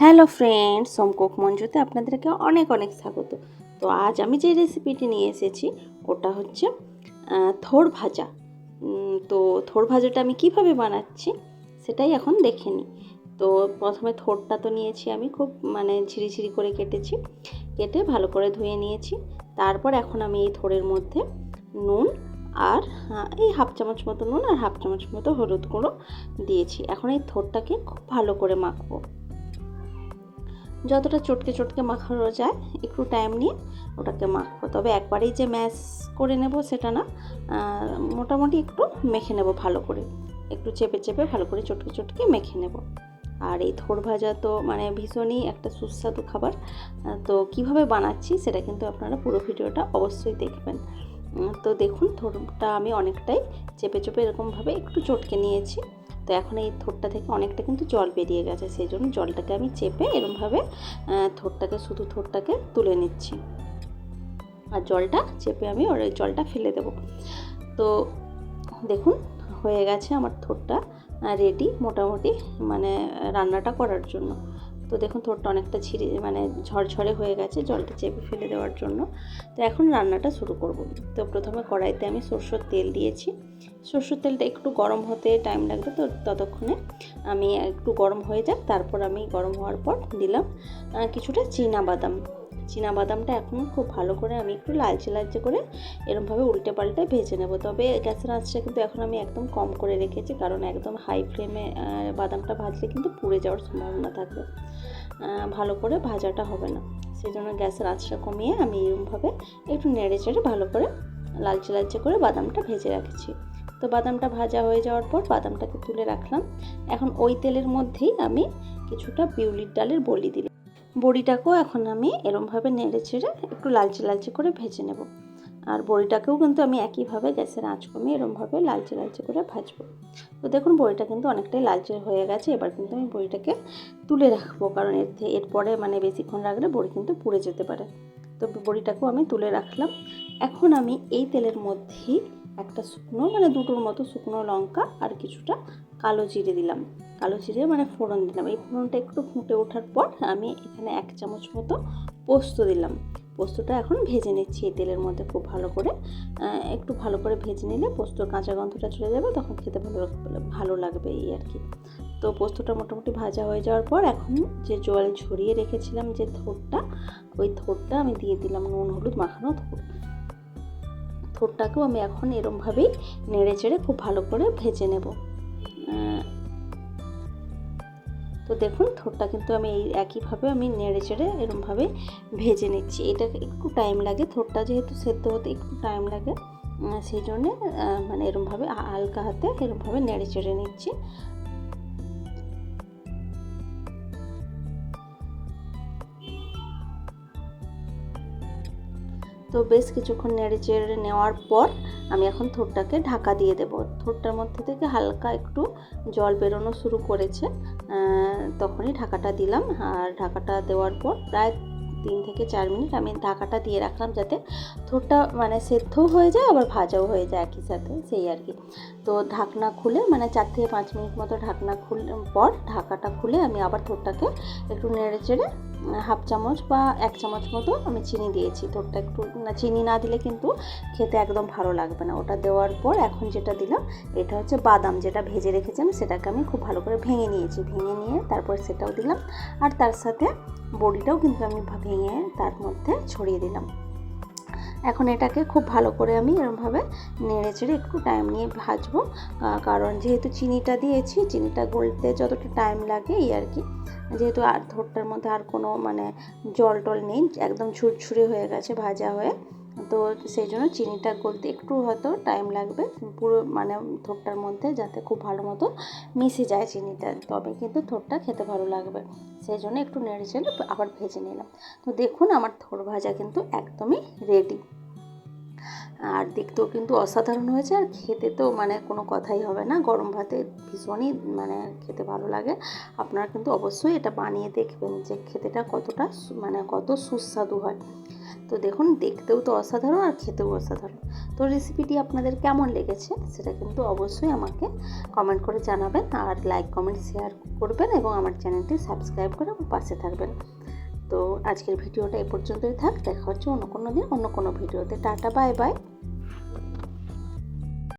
Hello friends, সোমকুক মঞ্জুতে আপনাদেরকে অনেক অনেক স্বাগত। তো আজ আমি যে রেসিপিটি নিয়ে এসেছি, ওটা হচ্ছে থোড় ভাজা। তো থোড় ভাজাটা আমি কীভাবে বানাচ্ছি, সেটাই এখন দেখে নিই। তো প্রথমে থোড়টা তো নিয়েছি আমি, খুব মানে ঝিরিঝিরি করে কেটেছি। কেটে ভালো করে ধুয়ে নিয়েছি। তারপর এখন আমি এই থোড়ের মধ্যে নুন আর এই হাফ চামচ মতো নুন আর হাফ চামচ মতো হলুদ গুঁড়ো দিয়েছি। এখন এই থোড়টাকে খুব ভালো করে মাখবো। যতটা চটকে চটকে মাখানো যায়, একটু টাইম নিয়ে ওটাকে মাখবো। তবে একবারেই যে ম্যাশ করে নেব সেটা না মোটামুটি একটু মেখে নেব ভালো করে। একটু চেপে চেপে ভালো করে চটকে চটকে মেখে নেব। আর এই থোড় ভাজা তো মানে ভীষণই একটা সুস্বাদু খাবার তো কীভাবে বানাচ্ছি সেটা কিন্তু আপনারা পুরো ভিডিওটা অবশ্যই দেখবেন। তো দেখুন থোড়টা আমি অনেকটাই চেপে চেপে এরকমভাবে একটু চটকে নিয়েছি। তো এখন এই থোটটা থেকে অনেকটা কিন্তু জল বেরিয়ে গেছে সেই জন্য জলটাকে আমি চেপে এরমভাবে থোটটাকে শুধু থোটটাকে তুলে নিচ্ছি। আর জলটা চেপে আমি ওর জলটা ফেলে দেব। তো দেখুন, হয়ে গেছে আমার থোটটা রেডি মোটামুটি মানে রান্নাটা করার জন্য। তো দেখুন তোরটা অনেকটা ছিঁড়ে মানে ঝরঝরে হয়ে গেছে জলটা চেপে ফেলে দেওয়ার জন্য। তো এখন রান্নাটা শুরু করব। তো প্রথমে কড়াইতে আমি সরষের তেল দিয়েছি। সরষের তেলটা একটু গরম হতে টাইম লাগবে, তো ততক্ষণে আমি একটু গরম হয়ে যাক। তারপর আমি গরম হওয়ার পর দিলাম কিছুটা চীনা বাদাম। বাদামটা এখন খুব ভালো করে আমি একটু লালচে লালচে করে এরমভাবে উল্টে পাল্টে ভেজে নেব। তবে গ্যাসের আঁচটা কিন্তু এখন আমি একদম কম করে রেখেছি কারণ একদম হাই ফ্লেমে বাদামটা ভাজলে কিন্তু পুড়ে যাওয়ার সম্ভাবনা থাকবে ভালো করে ভাজাটা হবে না। সেই জন্য গ্যাসের আঁচটা কমিয়ে আমি এরমভাবে একটু নেড়ে চেড়ে ভালো করে লালচে লালচে করে বাদামটা ভেজে রাখছি। তো বাদামটা ভাজা হয়ে যাওয়ার পর বাদামটাকে তুলে রাখলাম। এখন ওই তেলের মধ্যেই আমি কিছুটা বিউলির ডালের বলি দিলাম। বড়িটাকেও এখন আমি এরমভাবে নেড়ে চেড়ে একটু লালচে লালচে করে ভেজে নেব। আর বড়িটাকেও কিন্তু আমি একইভাবে গ্যাসের আঁচ কমিয়ে এরমভাবে লালচে লালচে করে ভাজবো। তো দেখুন, বড়িটা কিন্তু অনেকটাই লালচে হয়ে গেছে। এবার কিন্তু আমি বড়িটাকে তুলে রাখব, কারণ এর এরপরে মানে বেশিক্ষণ রাখলে বড়ি কিন্তু পুড়ে যেতে পারে। তো বড়িটাকেও আমি তুলে রাখলাম। এখন আমি এই তেলের মধ্যেই একটা শুকনো মানে দুটোর মতো শুকনো লঙ্কা আর কিছুটা কালো জিরে দিলাম। কালো জিরে মানে ফোড়ন দিলাম। এই ফোড়নটা একটু ফুটে ওঠার পর আমি এখানে এক চামচ মতো পোস্ত দিলাম। পোস্তটা এখন ভেজে নিচ্ছি এই তেলের মধ্যে খুব ভালো করে। একটু ভালো করে ভেজে নিলে পোস্তর কাঁচা গন্ধটা চলে যাবে, তখন খেতে ভালো ভালো লাগবে এই আর কি। তো পোস্তটা মোটামুটি ভাজা হয়ে যাওয়ার পর এখন যে জল ঝরিয়ে রেখেছিলাম যে থোড়টা ওই থোড়টা আমি দিয়ে দিলাম নুন, হলুদ, মাখানো থোড় থোড়টাকেও আমি এখন এরমভাবেই নেড়ে চেড়ে খুব ভালো করে ভেজে নেব। তো দেখুন থোড়টা কিন্তু আমি এই একইভাবে আমি নেড়ে চেড়ে এরমভাবে ভেজে নিচ্ছি। এটা একটু টাইম লাগে থোড়টা যেহেতু সেদ্ধ হতে একটু টাইম লাগে সেই জন্যে মানে এরমভাবে হালকা হাতে এরমভাবে নেড়ে চেড়ে নিচ্ছি। তো বেশ কিছুক্ষণ নেড়ে চেড়ে নেওয়ার পর আমি এখন থোরটাকে ঢাকা দিয়ে দেব। থোরটার মধ্যে থেকে হালকা একটু জল বেরোনো শুরু করেছে। তখনই ঢাকাটা দিলাম। আর ঢাকাটা দেওয়ার পর প্রায় তিন থেকে চার মিনিট আমি ঢাকাটা দিয়ে রাখলাম যাতে থোড়টা মানে সেদ্ধও হয়ে যায়, আবার ভাজাও হয়ে যায় একই সাথে, সেই আর কি। তো ঢাকনা খুলে মানে চার থেকে পাঁচ মিনিট মতো ঢাকনা খুলে, পর ঢাকাটা খুলে আমি আবার থোড়টাকে একটু নেড়ে চেড়ে, হাফ চামচ বা এক চামচ মতো আমি চিনি দিয়েছি। তোরটা একটু চিনি না দিলে কিন্তু খেতে একদম ভালো লাগবে না। ওটা দেওয়ার পর এখন যেটা দিলাম, এটা হচ্ছে বাদাম। যেটা ভেজে রেখেছিলাম সেটাকে আমি খুব ভালো করে ভেঙে নিয়েছি। ভেঙে নিয়ে তারপর সেটাও দিলাম। আর তার সাথে বড়িটাও কিন্তু আমি ভেঙে তার মধ্যে ছড়িয়ে দিলাম। এখন এটাকে খুব ভালো করে আমি এরমভাবে নেড়ে চেড়ে একটু টাইম নিয়ে ভাজবো কারণ যেহেতু চিনিটা দিয়েছি, চিনিটা গলতে যতটা টাইম লাগে এই আর কি। যেহেতু আর থোড়টার মধ্যে আর কোনো মানে জল টল নেই, একদম ছুরছুরে হয়ে গেছে ভাজা হয়ে, তো সেই জন্য চিনিটা গলতে একটু হয়তো টাইম লাগবে, পুরো মানে থোড়টার মধ্যে যাতে খুব ভালো মতো মিশে যায় চিনিটা, তবে কিন্তু থোড়টা খেতে ভালো লাগবে। সেই জন্য একটু নেড়ে চেড়ে আবার ভেজে নিলাম। তো দেখুন আমার থোড় ভাজা কিন্তু একদমই রেডি আর দেখতেও কিন্তু অসাধারণ হয়েছে, আর খেতে তো মানে কোনো কথাই হবে না। গরম ভাতে ভীষণই মানে খেতে ভালো লাগে। আপনারা কিন্তু অবশ্যই এটা বানিয়ে দেখবেন যে খেতেটা কতটা মানে কত সুস্বাদু হয়। তো দেখুন, দেখতেও তো অসাধারণ আর খেতেও অসাধারণ। তো রেসিপিটি আপনাদের কেমন লেগেছে সেটা কিন্তু অবশ্যই আমাকে কমেন্ট করে জানাবেন আর লাইক কমেন্ট শেয়ার করবেন এবং আমার চ্যানেলটি সাবস্ক্রাইব করে পাশে থাকবেন। তো আজকের ভিডিওটা এ পর্যন্তই থাক। দেখা হচ্ছে অন্য কোনো দিন, অন্য কোনো ভিডিওতে। Tata bye bye